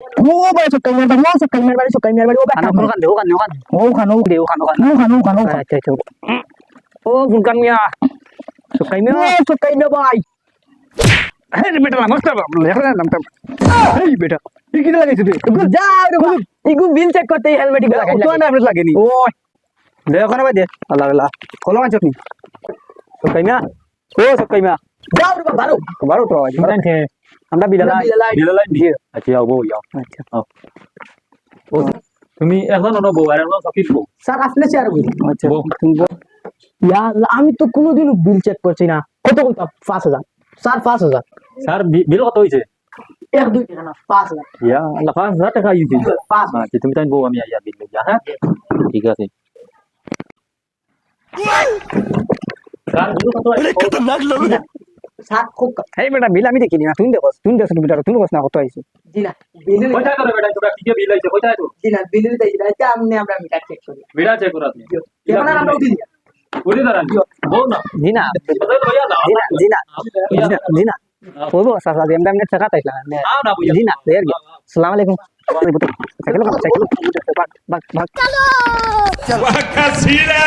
ও বাড়ি সকাল মেয়ের বাড়ি ও সকাল মেয়ের বাড়ি সকাল মেয়ের বাড়ি ও খানো ওখান ওখান ওখান ও খানো দে ওখান ওখান ও খানো খানো আচ্ছা আচ্ছা ও ফুলকান মিয়া ও মিয়া সকাল মেয়ে ভাই। হ্যাঁ বেটা নমস্কার লেখা নামটা। এই বেটা এই কি লাগাইছিস তুই? যা রে বাবা ইগু বিল চেক করতে হেলমেটগুলো তো না আমরা লাগেনি? ও দে ওখানে বাই আল্লাহ আল্লাহ। কলম আনছ নি সুকাই মিয়া ও সুকাই মিয়া যাও রে বারো। বারো তো আজ আমরা বিলালা। বিলালাই দিয়ে। আচ্ছা যাও বউ যাও আচ্ছা তুমি এখন অন্য বউ আর একজন সকির বউ। স্যার আসলে চেয়ার বুঝি আচ্ছা। বউ। তুমি বউ। ইয়া আমি তো কোনোদিনও বিল চেক করছি না। কত কত পাঁচ হাজার। স্যার পাঁচ হাজার। স্যার বিল কত হয়েছে? এক দুই টাকা না পাঁচ হাজার। ইয়া আল্লাহ পাঁচ হাজার টাকা ইউজ পাঁচ হাজার আচ্ছা তুমি তাই বউ আমি আইয়া বিল লইয়া হ্যাঁ? ঠিক আছে। স্যার? স্যার খুব। এই বেটা বিল আমি দেখিনি না তুমি দেখো তুমি দেখো বেটা তুমি দেখো না কত আইছে জি না বিল কোথায় তোর বেটা তোরা কি বিল হয়েছে কোথায় তো জি না বিল দিতে এটা আমনে আমরা মিটার চেক করি। বিড়া চেক করা তুমি এখন আমরা উঠি ওরে দাঁড়ান। বউ না। জি না। কোথায় না জি না জি না। জি না জি না। বলব সাসা দিয়ে আমরা টাকা তাইলা না জি না দেয়ার গে আসসালামু আলাইকুম। সাইকেল সাইকেল ভাগ ভাগ ভাগ Vacacina!